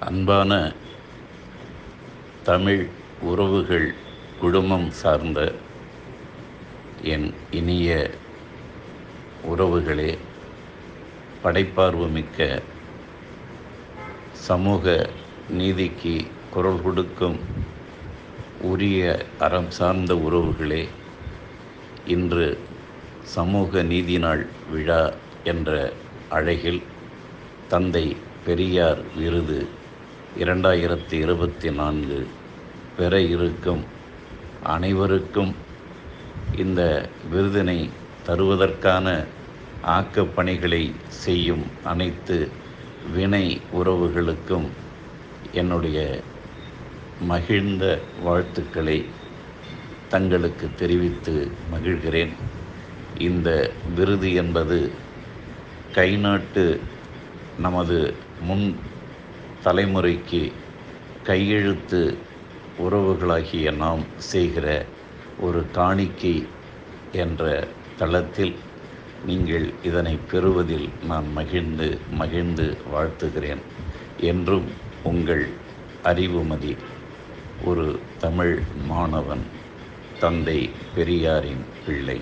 அன்பான தமிழ் உறவுகள் குடும்பம் சார்ந்த என் இனிய உறவுகளே படைப்பார்வமிக்க சமூக நீதிக்கு குரல் கொடுக்கும் உரிய அறம் சார்ந்த உறவுகளே இன்று சமூக நீதி நாள் விழா என்ற அழகில் தந்தை பெரியார் விருது இரண்டாயிரத்தி இருபத்தி நான்கு பெற இருக்கும் அனைவருக்கும் இந்த விருதினை தருவதற்கான ஆக்கப்பணிகளை செய்யும் அனைத்து வினை உறவுகளுக்கும் என்னுடைய மகிழ்ந்த வாழ்த்துக்களை தங்களுக்கு தெரிவித்து மகிழ்கிறேன். இந்த விருது என்பது கைநாட்டு நமது முன் தலைமுறைக்கு கையெழுத்து உறவுகளாகிய நாம் செய்கிற ஒரு காணிக்கை என்ற தளத்தில் நீங்கள் இதனை பெறுவதில் நான் மகிழ்ந்து மகிழ்ந்து வாழ்த்துகிறேன். என்றும் உங்கள் அறிவுமதி ஒரு தமிழ் மாணவன் தந்தை பெரியாரின் பிள்ளை.